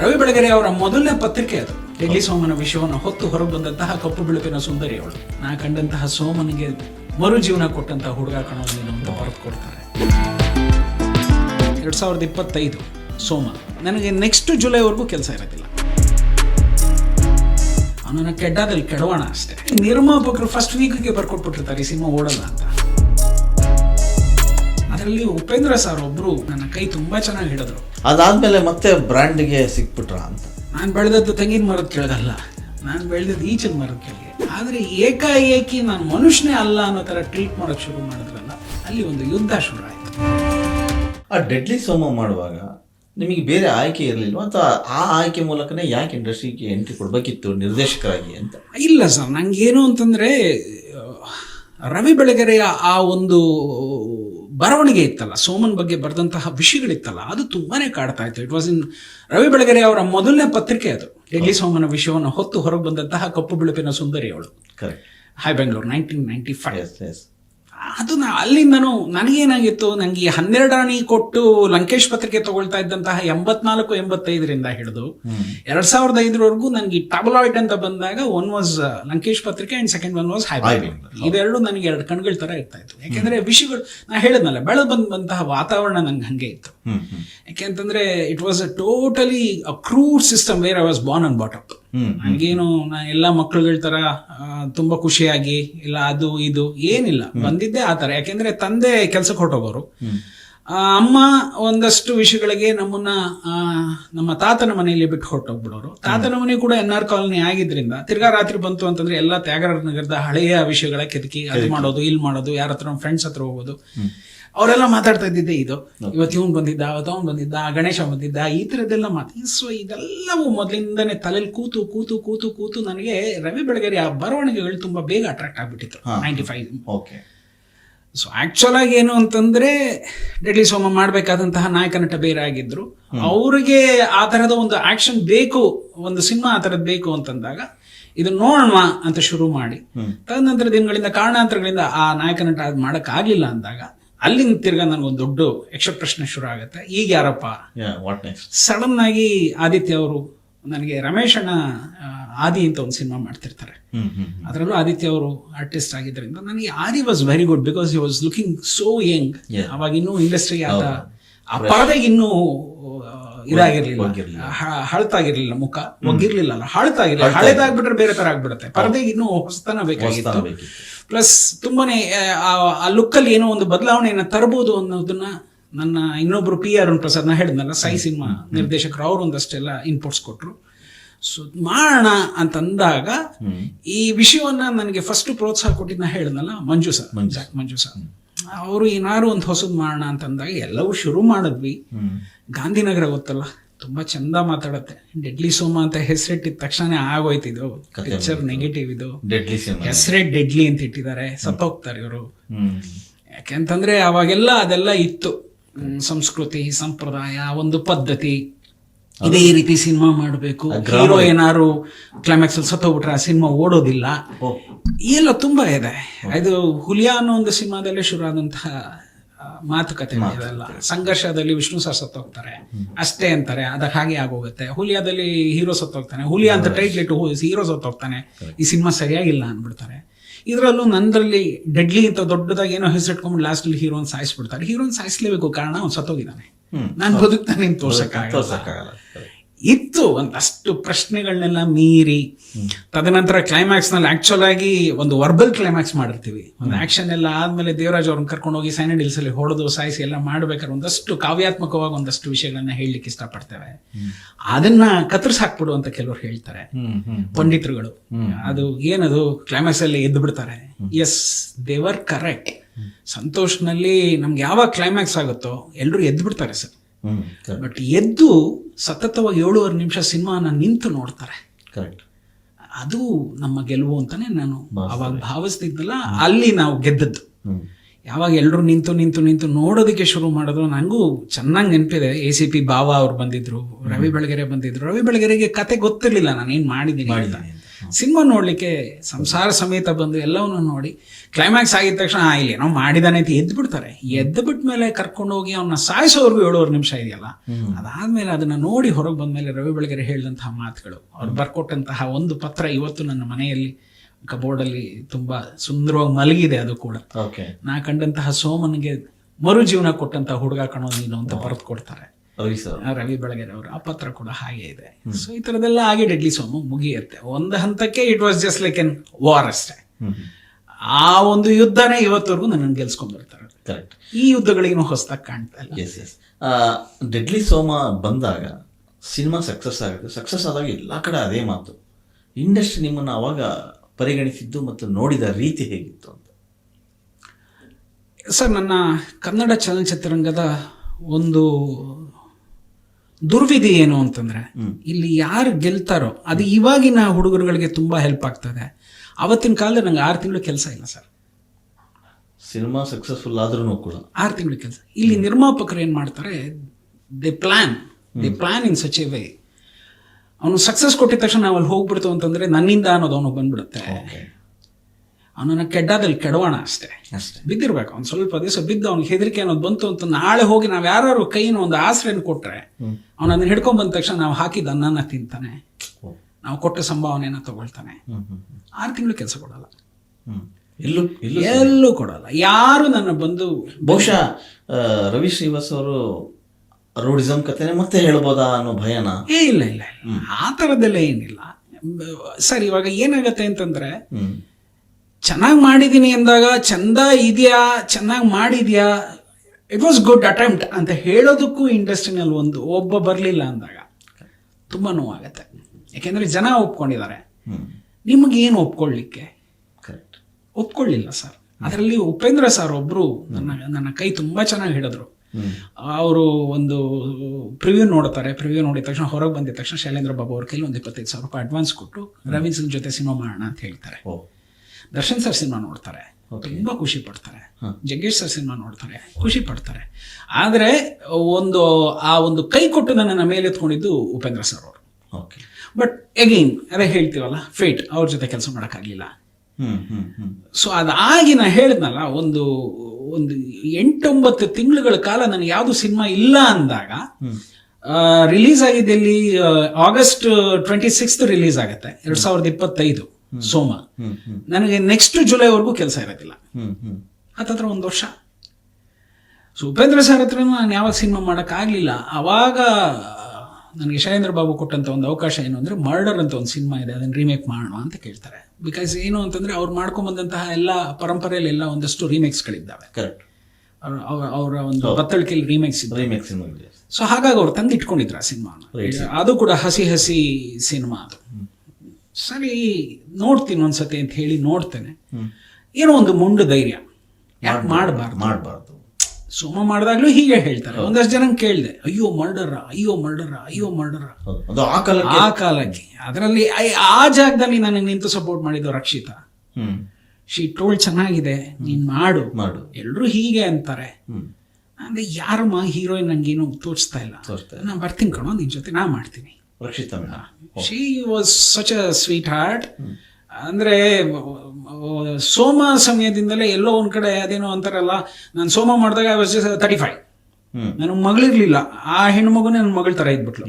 ರವಿ ಬೆಳಗೆರೆ ಅವರ ಮೊದಲನೇ ಪತ್ರಿಕೆ ಅದು. ಡೆಲ್ಲಿ ಸೋಮನ ವಿಷಯವನ್ನು ಹೊತ್ತು ಹೊರಗೆ ಬಂದಂತಹ ಕಪ್ಪು ಬಿಳುಪಿನ ಸುಂದರಿ ಅವಳು ನಾ ಕಂಡಂತಹ ಸೋಮನಿಗೆ ಮರು ಜೀವನ ಕೊಟ್ಟಂತಹ ಹುಡುಗ ಕಣವನ್ನು ನಮ್ಗೆ ಹೊರತು ಕೊಡ್ತಾರೆ. ಎರಡ್ ಸಾವಿರದ ಇಪ್ಪತ್ತೈದು ಸೋಮ. ನನಗೆ ನೆಕ್ಸ್ಟ್ ಜುಲೈವರೆಗೂ ಕೆಲಸ ಇರೋದಿಲ್ಲ. ಅವನನ್ನ ಕೆಡ್ಡಾದಲ್ಲಿ ಕೆಡವಣ ಅಷ್ಟೇ. ನಿರ್ಮಾಪಕರು ಫಸ್ಟ್ ವೀಕ್ಗೆ ಬರ್ಕೊಟ್ಬಿಟ್ಟಿರ್ತಾರೆ, ಈ ಸಿನಿಮಾ ಓಡಲ್ಲ ಅಂತ. ಅದರಲ್ಲಿ ಉಪೇಂದ್ರ ಸರ್ ಒಬ್ರು ನನ್ನ ಕೈ ತುಂಬಾ ಚೆನ್ನಾಗಿ ಹಿಡಿದ್ರು. ಅದಾದ್ಮೇಲೆ ಮತ್ತೆ ಬ್ರ್ಯಾಂಡ್ಗೆ ಸಿಕ್ಬಿಟ್ರ ಅಂತ? ನಾನು ಬೆಳೆದದ್ದು ತೆಂಗಿನ ಮರದ ಕೇಳ್ದಲ್ಲ ನಾನು ಬೆಳೆದದ್ದು ಈಚಿನ ಮರದ ಕೆಳಗೆ. ಆದರೆ ಏಕಾಏಕಿ ನಾನು ಮನುಷ್ಯನೇ ಅಲ್ಲ ಅನ್ನೋ ಥರ ಟ್ರೀಟ್ ಮಾಡೋಕ್ಕೆ ಶುರು ಮಾಡಿದ್ರಲ್ಲ ಅಲ್ಲಿ ಒಂದು ಯುದ್ಧ ಶುರು ಆಯಿತು. ಆ ಡೆಡ್ಲಿ ಸೋಮ ಮಾಡುವಾಗ ನಿಮಗೆ ಬೇರೆ ಆಯ್ಕೆ ಇರಲಿಲ್ವಾ? ಅಥವಾ ಆ ಆಯ್ಕೆ ಮೂಲಕನೇ ಯಾಕೆ ಇಂಡಸ್ಟ್ರಿಗೆ ಎಂಟ್ರಿ ಕೊಡಬೇಕಿತ್ತು ನಿರ್ದೇಶಕರಾಗಿ ಅಂತ? ಇಲ್ಲ ಸರ್ ನನಗೇನು ಅಂತಂದರೆ ರವಿ ಬೆಳಗೆರೆಯ ಆ ಒಂದು ಬರವಣಿಗೆ ಇತ್ತಲ್ಲ ಸೋಮನ್ ಬಗ್ಗೆ ಬರೆದಂತಹ ವಿಷಯಗಳಿತ್ತಲ್ಲ ಅದು ತುಂಬಾನೇ ಕಾಡ್ತಾ ಇತ್ತು. It was in Ravi Belagere ಅವರ ಮೊದಲನೇ ಪತ್ರಿಕೆ ಅದು. ಡೆಲ್ಲಿ ಸೋಮನ ವಿಷಯವನ್ನು ಹೊತ್ತು ಹೊರಗೆ ಬಂದಂತಹ ಕಪ್ಪು ಬಿಳುಪಿನ ಸುಂದರಿ ಅವಳು. Hi Bengaluru nineteen ninety five ಅದು ನಾ ಅಲ್ಲಿಂದನೂ ನನಗೇನಾಗಿತ್ತು ನನಗೆ ಈ ಹನ್ನೆರಡಾಣಿ ಕೊಟ್ಟು ಲಂಕೇಶ್ ಪತ್ರಿಕೆ ತಗೊಳ್ತಾ ಇದ್ದಂತಹ ಎಂಬತ್ನಾಲ್ಕು ಎಂಬತ್ತೈದರಿಂದ ಹಿಡಿದು ಎರಡ್ ಸಾವಿರದ ಐದರವರೆಗೂ ನನಗೆ ಟಾಬ್ಲಾಯ್ಡ್ ಅಂತ ಬಂದಾಗ one was Lankesh Patrike and second one was hybrid ಇದೆರಡು ನನಗೆ ಎರಡು ಕಣ್ಗಳ ತರ ಇರ್ತಾ ಇತ್ತು. ಯಾಕೆಂದ್ರೆ ವಿಷಯಗಳು ನಾ ಹೇಳಿದ್ನಲ್ಲ ಬೆಳೆದು ಬಂದಂತಹ ವಾತಾವರಣ ನಂಗೆ ಹಂಗೆ ಇತ್ತು. ಯಾಕೆಂತಂದ್ರೆ it was uh totally uh crude system where I was born and brought up. ನನಗೇನು ನಾ ಎಲ್ಲ ಮಕ್ಕಳುಗಳ ತರ ತುಂಬಾ ಖುಷಿಯಾಗಿ ಇಲ್ಲ ಅದು ಇದು ಏನಿಲ್ಲ. ಬಂದಿದ್ದೆ ಆತರ ತರ ಯಾಕೆಂದ್ರೆ ತಂದೆ ಕೆಲ್ಸಕ್ಕೆ ಹೊರಟೋಗೋರು. ಆ, ಅಮ್ಮ ಒಂದಷ್ಟು ವಿಷಯಗಳಿಗೆ ನಮ್ಮನ್ನ ನಮ್ಮ ತಾತನ ಮನೆಯಲ್ಲಿ ಬಿಟ್ಟು ಹೊರಟೋಗ್ಬಿಡೋರು. ತಾತನ ಮನೆ ಕೂಡ ಎನ್ ಆರ್ ಕಾಲೋನಿ ಆಗಿದ್ರಿಂದ ತಿರ್ಗಾ ರಾತ್ರಿ ಬಂತು ಅಂತಂದ್ರೆ ಎಲ್ಲ ತ್ಯಾಗರಾಜ ನಗರದ ಹಳೆಯ ವಿಷಯಗಳ ಕೆದಕಿ ಅದು ಮಾಡೋದು ಇಲ್ಲಿ ಮಾಡೋದು ಯಾರ ಹತ್ರ ಫ್ರೆಂಡ್ಸ್ ಹತ್ರ ಹೋಗೋದು. ಅವರೆಲ್ಲ ಮಾತಾಡ್ತಾ ಇದ್ದಿದ್ದೆ ಇದು. ಇವತ್ತು ಇವನ್ ಬಂದಿದ್ದ ಅವತ್ತು ಅವ್ನು ಬಂದಿದ್ದ ಗಣೇಶ ಬಂದಿದ್ದ ಈ ಥರದ್ದೆಲ್ಲ ಮಾತು. ಸೊ ಇದೆಲ್ಲವೂ ಮೊದಲಿಂದನೇ ತಲೆಯಲ್ಲಿ ಕೂತು ಕೂತು ಕೂತು ಕೂತು ನನಗೆ ರವಿ ಬೆಳಗೆರೆ ಆ ಬರವಣಿಗೆಗಳು ತುಂಬಾ ಬೇಗ ಅಟ್ರಾಕ್ಟ್ ಆಗ್ಬಿಟ್ಟಿತ್ತು. Ninety five okay so actual ಆಗಿ ಏನು ಅಂತಂದ್ರೆ ಡೆಡ್ಲಿ ಸೋಮ ಮಾಡಬೇಕಾದಂತಹ ನಾಯಕ ನಟ ಬೇರೆ ಆಗಿದ್ರು. ಅವರಿಗೆ ಆ ತರದ ಒಂದು ಆಕ್ಷನ್ ಬೇಕು ಒಂದು ಸಿನಿಮಾ ಆ ತರದ್ ಬೇಕು ಅಂತಂದಾಗ ಇದು ನೋಡೋಣ ಅಂತ ಶುರು ಮಾಡಿ. ತದನಂತರ ದಿನಗಳಿಂದ ಕಾರಣಾಂತರಗಳಿಂದ ಆ ನಾಯಕ ನಟ ಅದು ಮಾಡಕ್ ಆಗ್ಲಿಲ್ಲ ಅಂದಾಗ ಅಲ್ಲಿಂದ ತಿರ್ಗಾ ನನಗೊಂದು ದೊಡ್ಡ ಯಕ್ಷ ಪ್ರಶ್ನೆ ಶುರು ಆಗುತ್ತೆ. ಈಗ ಯಾರಪ್ಪ? ಸಡನ್ ಆಗಿ ಆದಿತ್ಯ ಅವರು ನನಗೆ ರಮೇಶ್ ಅಣ್ಣ ಆದಿ ಅಂತ ಒಂದು ಸಿನಿಮಾ ಮಾಡ್ತಿರ್ತಾರೆ. ಅದರಲ್ಲೂ ಆದಿತ್ಯ ಅವರು ಆರ್ಟಿಸ್ಟ್ ಆಗಿದ್ದರಿಂದ ನನಗೆ Aadi was very good because he was looking so young. ಅವಾಗ ಇನ್ನೂ ಇಂಡಸ್ಟ್ರಿ ಆದ ಆ ಪರದೆಗೆ ಇನ್ನೂ ಇದಾಗಿರ್ಲಿಲ್ಲ. ಹಳತಾಗಿರ್ಲಿಲ್ಲ ಮುಖ. ಒಗ್ಗಿರ್ಲಿಲ್ಲ ಅಲ್ಲ ಹಳತಾಗಿರ್ಲಿಲ್ಲ. ಹಳೇದಾಗ್ಬಿಟ್ರೆ ಬೇರೆ ತರ ಆಗ್ಬಿಡುತ್ತೆ. ಪರದೆ ಇನ್ನೂ ಹೊಸತನ ಬೇಕಾಗಿತ್ತು. ಪ್ಲಸ್ ತುಂಬಾನೇ ಆ, ಲುಕ್ಕಲ್ಲಿ ಏನೋ ಒಂದು ಬದಲಾವಣೆಯನ್ನ ತರಬಹುದು ಅನ್ನೋದನ್ನ ನನ್ನ ಇನ್ನೊಬ್ರು ಪಿ ಆರ್ ಪ್ರಸಾದ್ ನಾ ಹೇಳಿದ್ನಲ್ಲ ಸೈ ಸಿನಿಮಾ ನಿರ್ದೇಶಕರು ಅವರು ಒಂದಷ್ಟೆಲ್ಲ ಇನ್ಪುಟ್ಸ್ ಕೊಟ್ರು. ಸೊ ಮಾಡೋಣ ಅಂತಂದಾಗ ಈ ವಿಷಯವನ್ನ ನನಗೆ ಫಸ್ಟ್ ಪ್ರೋತ್ಸಾಹ ಕೊಟ್ಟಿದ್ದ ಹೇಳಿದ್ನಲ್ಲ Manju sir Jack Manju sir ಅವರು ಏನಾದ್ರು ಒಂದು ಹೊಸದ್ ಮಾಡೋಣ ಅಂತಂದಾಗ ಎಲ್ಲವೂ ಶುರು ಮಾಡಿದ್ವಿ. ಗಾಂಧಿನಗರ ಗೊತ್ತಲ್ಲ? ತುಂಬಾ ಚಂದ ಮಾತಾಡತ್ತೆ. ಡೆಡ್ಲಿ ಸೋಮ ಅಂತ ಹೆಸರಿಟ್ಟಿದ ತಕ್ಷಣ ಇದು. ಪಿಕ್ಚರ್ ನೆಗೆಟಿವ್ ಇದು. ಹೆಸರೇ ಡೆಡ್ಲಿ ಅಂತ ಇಟ್ಟಿದ್ದಾರೆ. ಸತ್ತೋಗ್ತಾರೆ ಇವರು. ಯಾಕೆಂತಂದ್ರೆ ಅವಾಗೆಲ್ಲ ಅದೆಲ್ಲ ಇತ್ತು. ಸಂಸ್ಕೃತಿ ಸಂಪ್ರದಾಯ ಒಂದು ಪದ್ಧತಿ. ಇದೇ ರೀತಿ ಸಿನಿಮಾ ಮಾಡಬೇಕು. ಹೀರೋ ಏನಾದ್ರು ಕ್ಲೈಮ್ಯಾಕ್ಸ್ ಅಲ್ಲಿ ಸತ್ತೋಗ್ಬಿಟ್ರೆ ಆ ಸಿನಿಮಾ ಓಡೋದಿಲ್ಲ. ಎಲ್ಲ ತುಂಬಾ ಇದೆ. ಇದು ಹುಲಿಯಾ ಅನ್ನೋ ಒಂದು ಸಿನಿಮಾದಲ್ಲೇ ಶುರು ಆದಂತಹ ಮಾತುಕತೆ ಇದೆಲ್ಲ ಸಂಘರ್ಷದಲ್ಲಿ ವಿಷ್ಣು ಸರ್ ಸತ್ತೋಗ್ತಾರೆ. ಅಷ್ಟೇ ಅಂತಾರೆ. ಅದ ಹಾಗೆ ಆಗೋಗುತ್ತೆ. ಹುಲಿಯಾದಲ್ಲಿ ಹೀರೋ ಸತ್ತೋಗ್ತಾನೆ. ಹುಲಿಯಾ ಅಂತ ಟೈಟ್ಲ್ ಇಟ್ಟು ಹೀರೋ ಸತ್ತೋಗ್ತಾನೆ. ಈ ಸಿನಿಮಾ ಸರಿಯಾಗಿಲ್ಲ ಅಂದ್ಬಿಡ್ತಾರೆ. ಇದರಲ್ಲೂ ನಂದರಲ್ಲಿ ಡೆಡ್ಲಿ ಅಂತ ದೊಡ್ಡದಾಗಿ ಏನೋ ಹೆಸರಿಟ್ಕೊಂಡು ಲಾಸ್ಟ್ ಅಲ್ಲಿ ಹೀರೋನ್ ಸಾಯಿಸ್ಬಿಡ್ತಾರೆ. ಹೀರೋನ್ ಸಾಯಿಸ್ಲೇಬೇಕು. ಕಾರಣ ಅವ್ನು ಸತ್ತೋಗಿದ್ದಾನೆ. ನಾನು ಬದುಕ್ತಾನೆ ತೋರ್ಸಕ್ಕಾಗಲ್ಲ. ಇತ್ತು ಒಂದಷ್ಟು ಪ್ರಶ್ನೆಗಳನ್ನೆಲ್ಲ ಮೀರಿ. ತದನಂತರ ಕ್ಲೈಮ್ಯಾಕ್ಸ್ನಲ್ಲಿ ಆಕ್ಚುಲ್ ಆಗಿ ಒಂದು ವರ್ಬಲ್ ಕ್ಲೈಮ್ಯಾಕ್ಸ್ ಮಾಡಿರ್ತೀವಿ. ಒಂದು ಆಕ್ಷನ್ ಎಲ್ಲ ಆದ್ಮೇಲೆ ದೇವರಾಜ್ ಅವ್ರನ್ನ ಕರ್ಕೊಂಡು ಹೋಗಿ ಸೈನಡ್ ಇಲ್ಸಲ್ಲಿ ಹೊಡೆದು ಸಾಯಿಸಿ ಎಲ್ಲ ಮಾಡ್ಬೇಕಾದ್ರೆ ಒಂದಷ್ಟು ಕಾವ್ಯಾತ್ಮಕವಾಗಿ ಒಂದಷ್ಟು ವಿಷಯಗಳನ್ನ ಹೇಳಲಿಕ್ಕೆ ಇಷ್ಟಪಡ್ತೇವೆ. ಅದನ್ನ ಕತ್ತರಿಸಿ ಹಾಕ್ಬಿಡು ಅಂತ ಕೆಲವರು ಹೇಳ್ತಾರೆ. ಪಂಡಿತರುಗಳು. ಅದು ಏನದು? ಕ್ಲೈಮ್ಯಾಕ್ಸ್ ಅಲ್ಲಿ ಎದ್ದು ಬಿಡ್ತಾರೆ. ಎಸ್ ದೇವರ್ ಕರೆಕ್ಟ್ ಸಂತೋಷ್ನಲ್ಲಿ ನಮ್ಗೆ ಯಾವಾಗ ಕ್ಲೈಮ್ಯಾಕ್ಸ್ ಆಗುತ್ತೋ ಎಲ್ಲರೂ ಎದ್ದು ಬಿಡ್ತಾರೆ ಸರ್. ಬಟ್ ಎದ್ದು ಸತತವಾಗಿ ಏಳುವರೆ ನಿಮಿಷ ಸಿನಿಮಾನ ನಿಂತು ನೋಡ್ತಾರೆ. ಕರೆಕ್ಟ್ ಅದು ನಮ್ಮ ಗೆಲುವು ಅಂತಾನೆ ನಾನು ಅವಾಗ ಭಾವಿಸ್ತಿದ್ದಲ್ಲ ಅಲ್ಲಿ ನಾವು ಗೆದ್ದದ್ದು. ಯಾವಾಗ ಎಲ್ಲರೂ ನಿಂತು ನಿಂತು ನಿಂತು ನೋಡೋದಕ್ಕೆ ಶುರು ಮಾಡಿದ್ರು ನನಗೂ ಚೆನ್ನಾಗಿ ನೆನಪಿದೆ. ಎ ಸಿ ಪಿ ಬಾವ ಅವ್ರು ಬಂದಿದ್ರು ರವಿ ಬೆಳಗೆರೆ ಬಂದಿದ್ರು. ರವಿ ಬೆಳಗೆರೆಗೆ ಕತೆ ಗೊತ್ತಿರ್ಲಿಲ್ಲ ನಾನು ಏನ್ ಮಾಡಿದ್ದೀನಿ ಅಂತ. ಸಿನಿಮಾ ನೋಡ್ಲಿಕ್ಕೆ ಸಂಸಾರ ಸಮೇತ ಬಂದು ಎಲ್ಲವನ್ನು ನೋಡಿ ಕ್ಲೈಮ್ಯಾಕ್ಸ್ ಆಗಿದ ತಕ್ಷಣ ಆ, ಇಲ್ಲಿ ಏನೋ ಮಾಡಿದಾನೆ ಅಂತ ಎದ್ದು ಬಿಡ್ತಾರೆ ಎದ್ದು ಬಿಟ್ಟ ಮೇಲೆ ಕರ್ಕೊಂಡು ಹೋಗಿ ಅವನ್ನ ಸಾಯಿಸೋವರೆಗೂ ಏಳುವರೆ ನಿಮಿಷ ಇದೆಯಲ್ಲ ಅದಾದ್ಮೇಲೆ ಅದನ್ನ ನೋಡಿ ಹೊರಗೆ ಬಂದ್ಮೇಲೆ ರವಿ ಬೆಳಗೆರೆ ಹೇಳಿದಂತಹ ಮಾತುಗಳು. ಅವ್ರು ಬರ್ಕೊಟ್ಟಂತಹ ಒಂದು ಪತ್ರ ಇವತ್ತು ನನ್ನ ಮನೆಯಲ್ಲಿ ಕಬೋರ್ಡಲ್ಲಿ ತುಂಬಾ ಸುಂದರವಾಗಿ ಮಲಗಿದೆ ಅದು ಕೂಡ. ನಾ ಕಂಡಂತಹ ಸೋಮನ್ಗೆ ಮರುಜೀವನ ಕೊಟ್ಟಂತಹ ಹುಡುಗ ಕಣೋ ನೀನು ಅಂತ ಬರೆದು ಕೊಡ್ತಾರೆ ರವಿ ಬೆಳಗೆರೆ ಅವರು ಆ ಪತ್ರ ಕೂಡ ಹಾಗೆ ಇದೆ. ಸೊ ಈ ತರದೆಲ್ಲ ಹಾಗೆ ಡೆಡ್ಲಿ ಸೋಮ ಮುಗಿಯುತ್ತೆ. ಒಂದು ಹಂತಕ್ಕೆ it was just like an war ಅಷ್ಟೇ. ಆ ಒಂದು ಯುದ್ಧನೇ ಇವತ್ತವರೆಗೂ ನನ್ನನ್ನು ಗೆಲ್ಸ್ಕೊಂಡ್ಬರ್ತಾರೆ ಕರೆಕ್ಟ್ ಈ ಯುದ್ಧಗಳಿಗೂ ಹೊಸದಾಗಿ ಕಾಣ್ತಾ ಇಲ್ಲ. ಎಸ್ ಎಸ್ ಡೆಡ್ಲಿ ಸೋಮ ಬಂದಾಗ ಸಿನಿಮಾ ಸಕ್ಸಸ್ ಆಗುತ್ತೆ. ಸಕ್ಸಸ್ ಆದಾಗ ಎಲ್ಲ ಕಡೆ ಅದೇ ಮಾತು. ಇಂಡಸ್ಟ್ರಿ ನಿಮ್ಮನ್ನು ಅವಾಗ ಪರಿಗಣಿಸಿದ್ದು ಮತ್ತು ನೋಡಿದ ರೀತಿ ಹೇಗಿತ್ತು ಅಂತ? ಸರ್ ನನ್ನ ಕನ್ನಡ ಚಲನಚಿತ್ರರಂಗದ ಒಂದು ದುರ್ವಿಧಿ ಏನು ಅಂತಂದ್ರೆ ಇಲ್ಲಿ ಯಾರು ಗೆಲ್ತಾರೋ ಅದು ಇವಾಗಿನ ಹುಡುಗರುಗಳಿಗೆ ತುಂಬಾ ಹೆಲ್ಪ್ ಆಗ್ತದೆ. ಅವತ್ತಿನ ಕಾಲದಲ್ಲಿ ನಂಗೆ ಆರು ತಿಂಗಳು ಕೆಲಸ ಇಲ್ಲ ಸರ್. ಸಿನಿಮಾ ಸಕ್ಸಸ್ಫುಲ್ ಆದ್ರೂ ಕೂಡ. ಆರು ತಿಂಗಳು ಕೆಲಸ. ಇಲ್ಲಿ ನಿರ್ಮಾಪಕರು ಏನು ಮಾಡ್ತಾರೆ they plan they plan in such a way ಅವನು ಸಕ್ಸಸ್ ಕೊಟ್ಟಿದ ತಕ್ಷಣ ನಾವು ಅಲ್ಲಿ ಹೋಗ್ಬಿಡ್ತು ಅಂತಂದ್ರೆ ನನ್ನಿಂದ ಅನ್ನೋದು ಅವನು ಬಂದ್ಬಿಡುತ್ತೆ. ಅವನನ್ನ ಕೆಡ್ಡಾದಲ್ಲಿ ಕೆಡವಣ ಅಷ್ಟೇ. ಅಷ್ಟೇ. ಬಿದ್ದಿರ್ಬೇಕು. ಅವ್ನು ಸ್ವಲ್ಪ ದಿವಸ ಬಿದ್ದು ಅವ್ನಿಗೆ ಹೆದರಿಕೆ ಅನ್ನೋದು ಬಂತು ಅಂತ ನಾಳೆ ಹೋಗಿ ನಾವು ಯಾರು ಕೈನ ಒಂದು ಆಸರೆಯನ್ನು ಕೊಟ್ರೆ ಅವನು ಅದನ್ನ ಹಿಡ್ಕೊಂಡ್ ಬಂದ ತಕ್ಷಣ ನಾವು ಹಾಕಿದ ಅನ್ನನ ತಿಂತಾನೆ. ನಾವು ಕೊಟ್ಟ ಸಂಭಾವನೆಯನ್ನು ತಗೊಳ್ತಾನೆ. ಆರು ತಿಂಗಳು ಕೆಲಸ ಕೊಡಲ್ಲ. ಎಲ್ಲೂ ಎಲ್ಲೂ ಕೊಡಲ್ಲ. ಯಾರು ನನ್ನ ಬಂದು ಬಹುಶಃ ರವಿ ಶ್ರೀವಾಸ್ ಅವರು ರೋಡಿಸಮ್ ಕಥೆನೆ ಮತ್ತೆ ಹೇಳ್ಬೋದಾ ಅನ್ನೋ ಭಯನ? ಏ ಇಲ್ಲ ಇಲ್ಲ ಆ ಥರದ್ದೆಲ್ಲ ಏನಿಲ್ಲ. ಸರ್ ಇವಾಗ ಏನಾಗತ್ತೆ ಅಂತಂದ್ರೆ ಚೆನ್ನಾಗಿ ಮಾಡಿದ್ದೀನಿ ಅಂದಾಗ ಚಂದ ಇದೆಯಾ? ಚೆನ್ನಾಗಿ ಮಾಡಿದ್ಯಾ? ಇಟ್ ವಾಸ್ ಗುಡ್ ಅಟೆಂಪ್ಟ್ ಅಂತ ಹೇಳೋದಕ್ಕೂ ಇಂಡಸ್ಟ್ರಿನಲ್ಲಿ ಒಂದು ಒಬ್ಬ ಬರಲಿಲ್ಲ ಅಂದಾಗ ತುಂಬ ನೋವಾಗತ್ತೆ. ಯಾಕೆಂದರೆ ಜನ ಒಪ್ಕೊಂಡಿದ್ದಾರೆ. ನಿಮಗೇನು ಒಪ್ಕೊಳ್ಳಿಕ್ಕೆ? ಕರೆಕ್ಟ್ ಒಪ್ಕೊಳ್ಳಿಲ್ಲ ಸರ್ ಅದರಲ್ಲಿ ಉಪೇಂದ್ರ ಸರ್ ಒಬ್ರು ನನ್ನ ನನ್ನ ಕೈ ತುಂಬ ಚೆನ್ನಾಗಿ ಹಿಡಿದ್ರು. ಅವರು ಒಂದು ಪ್ರಿವ್ಯೂ ನೋಡ್ತಾರೆ. ಪ್ರಿವ್ಯೂ ನೋಡಿದ ತಕ್ಷಣ ಹೊರಗೆ ಬಂದಿದ ತಕ್ಷಣ ಶೈಲೇಂದ್ರ ಬಾಬು ಅವ್ರ ಕೈಲಿ ಒಂದು ಇಪ್ಪತ್ತೈದು ಸಾವಿರ ರೂಪಾಯಿ ಅಡ್ವಾನ್ಸ್ ಕೊಟ್ಟು ರವಿ ಸಿಂಗ್ ಜೊತೆ ಸಿನಿಮಾ ಮಾಡೋಣ ಅಂತ ಹೇಳ್ತಾರೆ. ದರ್ಶನ್ ಸರ್ ಸಿನಿಮಾ ನೋಡ್ತಾರೆ. ತುಂಬ ಖುಷಿ ಪಡ್ತಾರೆ. ಜಗ್ಗೇಶ್ ಸರ್ ಸಿನಿಮಾ ನೋಡ್ತಾರೆ. ಖುಷಿ ಪಡ್ತಾರೆ. ಆದರೆ ಒಂದು ಆ ಒಂದು ಕೈ ಕೊಟ್ಟು ನನ್ನನ್ನು ಮೇಲೆತ್ಕೊಂಡಿದ್ದು ಉಪೇಂದ್ರ ಸರ್ ಅವರು. ಓಕೆ ಬಟ್ ಎಗೈನ್ ಅದೇ ಹೇಳ್ತೀವಲ್ಲ ಫೇಟ್ ಅವ್ರ ಜೊತೆ ಕೆಲಸ ಮಾಡೋಕ್ಕಾಗಲಿಲ್ಲ. ಹ್ಞೂ ಹ್ಞೂ ಹ್ಞೂ ಸೊ ಅದಾಗಿ ನಾನು ಹೇಳಿದ್ನಲ್ಲ ಒಂದು ಒಂದು ಎಂಟೊಂಬತ್ತು ತಿಂಗಳುಗಳ ಕಾಲ ನನಗೆ ಯಾವುದು ಸಿನಿಮಾ ಇಲ್ಲ ಅಂದಾಗ ರಿಲೀಸ್ ಆಗಿದ್ದಲ್ಲಿ ಆಗಸ್ಟ್ ಟ್ವೆಂಟಿ ಸಿಕ್ಸ್ತ್ ರಿಲೀಸ್ ಆಗುತ್ತೆ. ಎರಡು ಸಾವಿರದ ಇಪ್ಪತ್ತೈದು. ಸೋಮ. ನನಗೆ ನೆಕ್ಸ್ಟ್ ಜುಲೈವರೆಗೂ ಕೆಲಸ ಇರೋದಿಲ್ಲ. ಹತ್ತತ್ರ ಒಂದು ವರ್ಷ. ಸೊ ಉಪೇಂದ್ರ ಸರ್ ಹತ್ರ ನಾನು ಯಾವಾಗ ಸಿನಿಮಾ ಮಾಡೋಕ್ಕಾಗಲಿಲ್ಲ. ಆವಾಗ ನನಗೆ ಶೈಲೇಂದ್ರ ಬಾಬು ಕೊಟ್ಟಂತ ಒಂದು ಅವಕಾಶ ಏನು ಅಂದರೆ ಮರ್ಡರ್ ಅಂತ ಒಂದು ಸಿನಿಮಾ ಇದೆ ಅದನ್ನು ರೀಮೇಕ್ ಮಾಡೋಣ ಅಂತ ಕೇಳ್ತಾರೆ. ಬಿಕಾಸ್ ಏನು ಅಂತಂದರೆ ಅವ್ರು ಮಾಡ್ಕೊಂಬಂದಂತಹ ಎಲ್ಲ ಪರಂಪರೆಯಲ್ಲಿ ಎಲ್ಲ ಒಂದಷ್ಟು ರೀಮೇಕ್ಸ್ಗಳಿದ್ದಾವೆ ಕರೆಕ್ಟ್ ಅವರ ಒಂದು ಬತ್ತಳಿಕೆಯಲ್ಲಿ ರೀಮೇಕ್ಸ್ ರೀಮೇಕ್ಸ್ ಸಿನಿಮಾ ಸೊ ಹಾಗಾಗಿ ಅವ್ರು ತಂದು ಇಟ್ಕೊಂಡಿದ್ರು ಆ ಸಿನಿಮಾನ ಅದು ಕೂಡ ಹಸಿ ಹಸಿ ಸಿನಿಮಾ ಅದು. ಸರಿ ನೋಡ್ತೀನಿ ಒಂದ್ಸತಿ ಅಂತ ಹೇಳಿ ನೋಡ್ತೇನೆ. ಏನೋ ಒಂದು ಮುಂಡು ಧೈರ್ಯ. ಯಾಕೆ ಮಾಡಬಾರ್ದು ಮಾಡಬಾರ್ದು? ಸುಮ್ಮ ಮಾಡಿದಾಗ್ಲೂ ಹೀಗೆ ಹೇಳ್ತಾರೆ. ಒಂದಷ್ಟು ಜನ ಕೇಳಿದೆ ಅಯ್ಯೋ ಮರ್ಡರ ಅಯ್ಯೋ ಮರ್ಡರ ಅಯ್ಯೋ ಮರ್ಡರ. ಅದು ಆ ಕಾಲಕ್ಕೆ ಆ ಕಾಲಕ್ಕೆ. ಅದರಲ್ಲಿ ಆ ಜಾಗದಲ್ಲಿ ನನಗೆ ನಿಂತು ಸಪೋರ್ಟ್ ಮಾಡಿದ್ದು ರಕ್ಷಿತಾ. ಶಿ ಟೋಲ್ ಚೆನ್ನಾಗಿದೆ ನೀನ್ ಮಾಡು. ಮಾಡು. ಎಲ್ಲರೂ ಹೀಗೆ ಅಂತಾರೆ. ಅಂದ್ರೆ ಯಾರಮ್ಮ ಹೀರೋಯಿನ್ ನಂಗೇನು ತೋರಿಸ್ತಾ ಇಲ್ಲ. ನಾನು ಬರ್ತೀನಿ ಕಣೋ ನಿನ್ ಜೊತೆ ನಾ ಮಾಡ್ತೀನಿ. Rakshita she was such a sweetheart ಅಂದ್ರೆ ಸೋಮ ಸಮಯದಿಂದಲೇ ಎಲ್ಲೋ ಒಂದ್ ಕಡೆ ಅದೇನೋ ಅಂತಾರಲ್ಲ ನಾನು ಸೋಮ ಮಾಡಿದಾಗ ಐ ವಾಸ್ ತರ್ಟಿ ಫೈವ್ ನನ್ನ ನನಗೆ ಮಗಳಿರ್ಲಿಲ್ಲ. ಆ ಹೆಣ್ಮಗುನೇ ನನ್ನ ಮಗಳ ತರ ಇದ್ಬಿಟ್ಲು.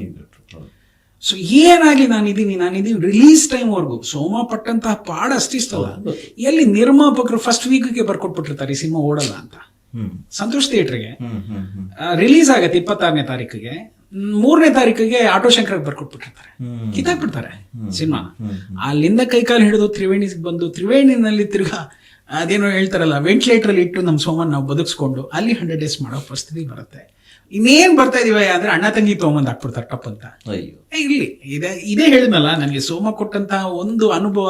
ಸೊ ಏನಾಗಿ ನಾನಿದ್ದೀನಿ ನಾನಿದ್ದೀನಿ ರಿಲೀಸ್ ಟೈಮ್ವರೆಗೂ ಸೋಮ ಪಟ್ಟಂತಹ ಪಾಡ ಅಷ್ಟಿಸ್ತಲ್ಲ ಎಲ್ಲಿ ನಿರ್ಮಾಪಕರು ಫಸ್ಟ್ ವೀಕ್ಗೆ ಬರ್ಕೊಟ್ಬಿಟ್ಟಿರ್ತಾರೆ ಈ ಸಿನಿಮಾ ಓಡಲ್ಲ ಅಂತ. ಸಂತೋಷ್ ಥಿಯೇಟರ್ಗೆ ರಿಲೀಸ್ ಆಗತ್ತೆ ಇಪ್ಪತ್ತಾರನೇ ತಾರೀಕಿಗೆ. ಮೂರನೇ ತಾರೀಕಿಗೆ ಆಟೋ ಶಂಕರ್ ಬರ್ಕೊಟ್ಬಿಟ್ಟಿರ್ತಾರೆ. ಕಿತ್ತಾಕ್ಬಿಡ್ತಾರೆ ಸಿನಿಮಾ. ಅಲ್ಲಿಂದ ಕೈಕಾಲು ಹಿಡಿದು ತ್ರಿವೇಣಿಗೆ ಬಂದು ತ್ರಿವೇಣಿನಲ್ಲಿ ತಿರ್ಗಾ ಅದೇನೋ ಹೇಳ್ತಾರಲ್ಲ ವೆಂಟಿಲೇಟರ್ ಅಲ್ಲಿ ಇಟ್ಟು ನಮ್ಮ ಸೋಮನ್ ನಾವು ಬದುಕಿಸ್ಕೊಂಡು ಅಲ್ಲಿ ಹಂಡ್ರೆಡ್ ಡೇಸ್ ಮಾಡೋ ಪರಿಸ್ಥಿತಿ ಬರುತ್ತೆ. ಇನ್ನೇನ್ ಬರ್ತಾ ಇದೀವ ಅಂದ್ರೆ ಅಣ್ಣ ತಂಗಿ ತಗೊಂಬಂದು ಹಾಕ್ಬಿಡ್ತಾರೆ ಟಪ್ ಅಂತ ಇಲ್ಲಿ. ಇದೇ ಇದೇ ಹೇಳಿದ್ನಲ್ಲ ನನಗೆ ಸೋಮ ಕೊಟ್ಟಂತಹ ಒಂದು ಅನುಭವ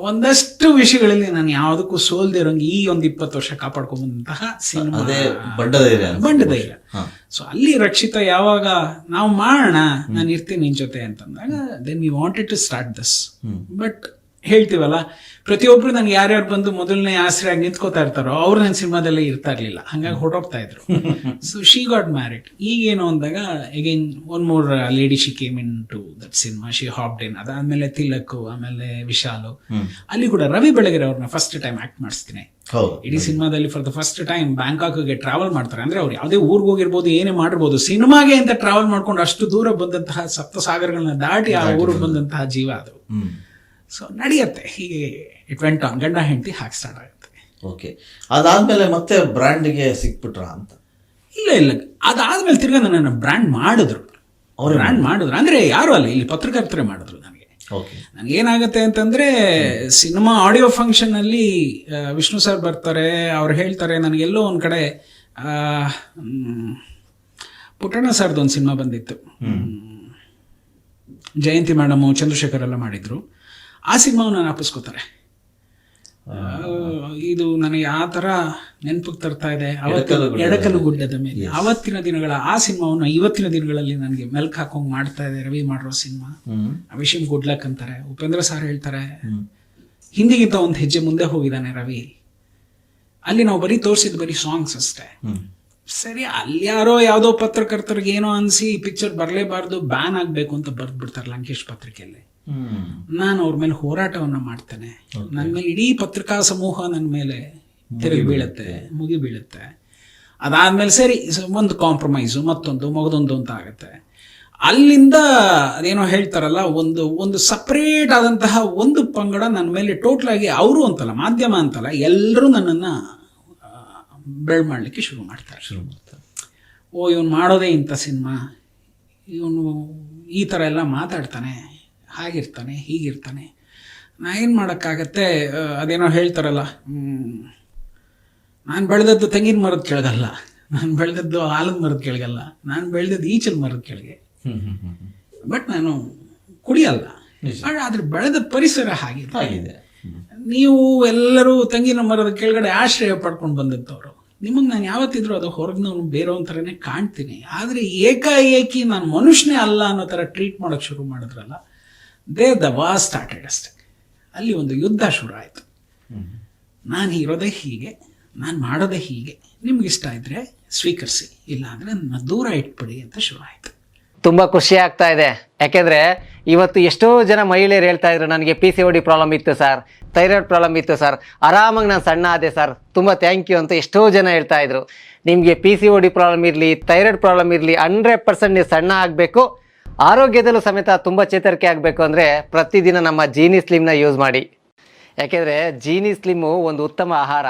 ಒಂದಷ್ಟು ವಿಷಯಗಳಲ್ಲಿ ನಾನು ಯಾವುದಕ್ಕೂ ಸೋಲ್ದೇ ಇರೋಂಗೆ ಈ ಒಂದು ಇಪ್ಪತ್ತು ವರ್ಷ ಕಾಪಾಡ್ಕೊಂಬಂತಹ ಸಿನಿಮಾ ಅದೇ ಬಂಡ ಧೈರ್ಯ ಅನ್ಸುತ್ತೆ. ಬಂಡ ಧೈರ್ಯ ಸೊ ಅಲ್ಲಿ ರಕ್ಷಿತ ಯಾವಾಗ ನಾವು ಮಾಡೋಣ ನಾನು ಇರ್ತೀನಿ ನಿನ್ ಜೊತೆ ಅಂತಂದಾಗ then we wanted to start this. But ಹೇಳ್ತೀವಲ್ಲ ಪ್ರತಿಯೊಬ್ರು ನನ್ಗೆ ಯಾರ್ಯಾರು ಬಂದು ಮೊದಲನೇ ಆಸರೆಯಾಗಿ ನಿಂತ್ಕೋತಾ ಇರ್ತಾರೋ ಅವ್ರು ನನ್ನ ಸಿನಿಮಾದಲ್ಲಿ ಇರ್ತಾ ಇರ್ಲಿಲ್ಲ. ಹಂಗಾಗಿ ಹೊರಟೋಗ್ತಾ ಇದ್ರು. ಸೊ ಶಿ ಗಾಟ್ ಮ್ಯಾರಿಡ್ ಈಗೇನು ಅಂದಾಗ again one more lady she came into that cinema she hopped in ಅದಾದ್ಮೇಲೆ ತಿಲಕ್ ಆಮೇಲೆ ವಿಶಾಲು. ಅಲ್ಲಿ ಕೂಡ ರವಿ ಬೆಳಗೆರೆ ಅವ್ರನ್ನ ಫಸ್ಟ್ ಟೈಮ್ ಆಕ್ಟ್ ಮಾಡಿಸ್ತೀನಿ. ಇಡೀ ಸಿನಿಮಾದಲ್ಲಿ ಫಾರ್ ದ ಫಸ್ಟ್ ಟೈಮ್ ಬ್ಯಾಂಕಾಕ್ಗೆ ಟ್ರಾವೆಲ್ ಮಾಡ್ತಾರೆ. ಅಂದ್ರೆ ಅವ್ರು ಯಾವುದೇ ಊರಿಗೆ ಹೋಗಿರ್ಬೋದು ಏನೇ ಮಾಡಿರ್ಬೋದು ಸಿನಿಮಾಗೆ ಅಂತ ಟ್ರಾವೆಲ್ ಮಾಡ್ಕೊಂಡು ಅಷ್ಟು ದೂರ ಬಂದಂತಹ ಸಪ್ತ ಸಾಗರಗಳನ್ನ ದಾಟಿ ಆ ಊರಿಗೆ ಬಂದಂತಹ ಜೀವ ಅದು. ಸೊ ನಡೆಯುತ್ತೆ. ಹೀಗೆ ಇಟ್ ವೆಂಟ್ ಆನ್ ಗಂಡ ಹೆಂಡತಿ ಹಾಕಿ ಸ್ಟಾರ್ಟ್ ಆಗುತ್ತೆ. ಓಕೆ ಅದಾದಮೇಲೆ ಮತ್ತೆ ಬ್ರ್ಯಾಂಡ್ಗೆ ಸಿಕ್ಬಿಟ್ರ ಅಂತ? ಇಲ್ಲ ಇಲ್ಲ. ಅದಾದಮೇಲೆ ತಿರ್ಗ ನನ್ನನ್ನು ಬ್ರ್ಯಾಂಡ್ ಮಾಡಿದ್ರು. ಅವ್ರು ಬ್ರ್ಯಾಂಡ್ ಮಾಡಿದ್ರು. ಅಂದರೆ ಯಾರು ಅಲ್ಲ ಇಲ್ಲಿ ಪತ್ರಕರ್ತರೇ ಮಾಡಿದ್ರು ನನಗೆ. ಓಕೆ ನನಗೇನಾಗುತ್ತೆ ಅಂತಂದರೆ ಸಿನಿಮಾ ಆಡಿಯೋ ಫಂಕ್ಷನಲ್ಲಿ ವಿಷ್ಣು ಸರ್ ಬರ್ತಾರೆ ಅವ್ರು ಹೇಳ್ತಾರೆ ನನಗೆಲ್ಲೋ ಒಂದು ಕಡೆ ಪುಟ್ಟಣ್ಣ ಸರ್ದು ಒಂದು ಸಿನಿಮಾ ಬಂದಿತ್ತು. ಜಯಂತಿ ಮೇಡಮು ಚಂದ್ರಶೇಖರ್ ಎಲ್ಲ ಮಾಡಿದ್ರು. ಆ ಸಿನಿಮಾವನ್ನು ನಾಪಿಸ್ಕೋತಾರೆ ಇದು ನನಗೆ ಆ ಥರ ನೆನಪಿಗೆ ತರ್ತಾ ಇದೆ. ಅವತ್ತಿನ ಎಡಕಲು ಗುಡ್ಡದ ಮೇಲೆ. ಅವತ್ತಿನ ದಿನಗಳ ಆ ಸಿನಿಮಾವನ್ನು ಇವತ್ತಿನ ದಿನಗಳಲ್ಲಿ ನನಗೆ ಮೆಲ್ಕ್ ಹಾಕೊಂಡು ಮಾಡ್ತಾ ಇದೆ ರವಿ ಮಾಡಿರೋ ಸಿನಿಮಾ. ಅವಿಷನ್ ಗುಡ್ ಲಕ್ ಅಂತಾರೆ ಉಪೇಂದ್ರ ಸಾರ್ ಹೇಳ್ತಾರೆ. ಹಿಂದಿಗಿಂತ ಒಂದು ಹೆಜ್ಜೆ ಮುಂದೆ ಹೋಗಿದ್ದಾನೆ ರವಿ. ಅಲ್ಲಿ ನಾವು ಬರೀ ತೋರಿಸಿದ್ ಬರೀ ಸಾಂಗ್ಸ್ ಅಷ್ಟೇ. ಸರಿ ಅಲ್ಲಿ ಯಾರೋ ಯಾವುದೋ ಪತ್ರಕರ್ತರಿಗೆ ಏನೋ ಅನ್ಸಿ ಪಿಕ್ಚರ್ ಬರಲೇಬಾರ್ದು ಬ್ಯಾನ್ ಆಗಬೇಕು ಅಂತ ಬರ್ದ್ಬಿಡ್ತಾರೆ ಲಂಕೇಶ್ ಪತ್ರಿಕೆಯಲ್ಲಿ. ನಾನು ಅವ್ರ ಮೇಲೆ ಹೋರಾಟವನ್ನು ಮಾಡ್ತೇನೆ. ನನ್ನ ಮೇಲೆ ಇಡೀ ಪತ್ರಿಕಾ ಸಮೂಹ ನನ್ನ ಮೇಲೆ ತಿರುಗಿ ಬೀಳುತ್ತೆ ಮುಗಿ ಬೀಳುತ್ತೆ ಅದಾದ್ಮೇಲೆ ಸರಿ ಒಂದು ಕಾಂಪ್ರಮೈಸು ಮತ್ತೊಂದು ಮಗದೊಂದು ಅಂತ ಆಗುತ್ತೆ. ಅಲ್ಲಿಂದ ಅದೇನೋ ಹೇಳ್ತಾರಲ್ಲ ಒಂದು ಒಂದು ಸಪ್ರೇಟ್ ಆದಂತಹ ಒಂದು ಪಂಗಡ ನನ್ನ ಮೇಲೆ ಟೋಟಲ್ ಆಗಿ ಅವರು ಅಂತಲ್ಲ ಮಾಧ್ಯಮ ಅಂತಲ್ಲ ಎಲ್ಲರೂ ನನ್ನನ್ನು ಬೆಳ್ ಮಾಡಲಿಕ್ಕೆ ಶುರು ಮಾಡ್ತಾರೆ. ಶುರು ಮಾಡ್ತಾರೆ. ಓ ಇವನು ಮಾಡೋದೇ ಇಂಥ ಸಿನಿಮಾ. ಇವನು ಈ ಥರ ಎಲ್ಲ ಮಾತಾಡ್ತಾನೆ. ಹಾಗಿರ್ತಾನೆ ಹೀಗಿರ್ತಾನೆ. ನಾ ಏನು ಮಾಡೋಕ್ಕಾಗತ್ತೆ? ಅದೇನೋ ಹೇಳ್ತಾರಲ್ಲ ನಾನು ಬೆಳೆದದ್ದು ತೆಂಗಿನ ಮರದ ಕೆಳಗಲ್ಲ ನಾನು ಬೆಳೆದದ್ದು ಆಲದ ಮರದ ಕೆಳಗಲ್ಲ ನಾನು ಬೆಳೆದದ್ದು ಈಚಲ ಮರದ ಕೆಳಗೆ. ಬಟ್ ನಾನು ಕುಡಿಯಲ್ಲ. ಆದರೆ ಬೆಳೆದ ಪರಿಸರ ಹಾಗಿದೆ ಆಗಿದೆ. ನೀವು ಎಲ್ಲರೂ ತೆಂಗಿನ ಮರದ ಕೆಳಗಡೆ ಆಶ್ರಯ ಪಡ್ಕೊಂಡು ಬಂದಿದ್ದವರು. ನಿಮಗೆ ನಾನು ಯಾವತ್ತಿದ್ರೂ ಅದು ಹೊರಗಿನವನು ಬೇರೆಯವನ ಥರನೇ ಕಾಣ್ತೀನಿ. ಆದರೆ ಏಕಾಏಕಿ ನಾನು ಮನುಷ್ಯನೇ ಅಲ್ಲ ಅನ್ನೋ ಥರ ಟ್ರೀಟ್ ಮಾಡೋಕ್ಕೆ ಶುರು ಮಾಡಿದ್ರಲ್ಲ ದೇ ದ ವಾ ಸ್ಟಾರ್ಟೆಡ್ ಅಷ್ಟೆ. ಅಲ್ಲಿ ಒಂದು ಯುದ್ಧ ಶುರು ಆಯಿತು. ನಾನು ಇರೋದೇ ಹೀಗೆ, ನಾನು ಮಾಡೋದೇ ಹೀಗೆ. ನಿಮಗಿಷ್ಟ ಇದ್ದರೆ ಸ್ವೀಕರಿಸಿ ಇಲ್ಲ ಅಂದರೆ ನನ್ನ ದೂರ ಇಟ್ಬಿಡಿ ಅಂತ ಶುರು ಆಯಿತು. ತುಂಬ ಖುಷಿ ಆಗ್ತಾ ಇದೆ. ಯಾಕೆಂದರೆ ಇವತ್ತು ಎಷ್ಟೋ ಜನ ಮಹಿಳೆಯರು ಹೇಳ್ತಾ ಇದ್ರು, ನನಗೆ P C O D problem ಇತ್ತು ಸರ್ ಥೈರಾಯ್ಡ್ ಪ್ರಾಬ್ಲಮ್ ಇತ್ತು ಸರ್ ಆರಾಮಾಗಿ ನಾನು ಸಣ್ಣ ಆದೆ ಸರ್ ತುಂಬ ಥ್ಯಾಂಕ್ ಯು ಅಂತ ಎಷ್ಟೋ ಜನ ಹೇಳ್ತಾ ಇದ್ರು. ನಿಮಗೆ P C O D problem ಇರಲಿ ಥೈರಾಯ್ಡ್ ಪ್ರಾಬ್ಲಮ್ ಇರಲಿ ಹಂಡ್ರೆಡ್ ಪರ್ಸೆಂಟ್ ನೀವು ಸಣ್ಣ ಆಗಬೇಕು. ಆರೋಗ್ಯದಲ್ಲೂ ಸಮೇತ ತುಂಬ ಚೇತರಿಕೆ ಆಗಬೇಕು ಅಂದರೆ ಪ್ರತಿದಿನ ನಮ್ಮ ಜೀನಿ ಸ್ಲಿಮ್ನ ಯೂಸ್ ಮಾಡಿ. ಯಾಕೆಂದರೆ ಜೀನಿ ಸ್ಲಿಮ್ಮು ಒಂದು ಉತ್ತಮ ಆಹಾರ.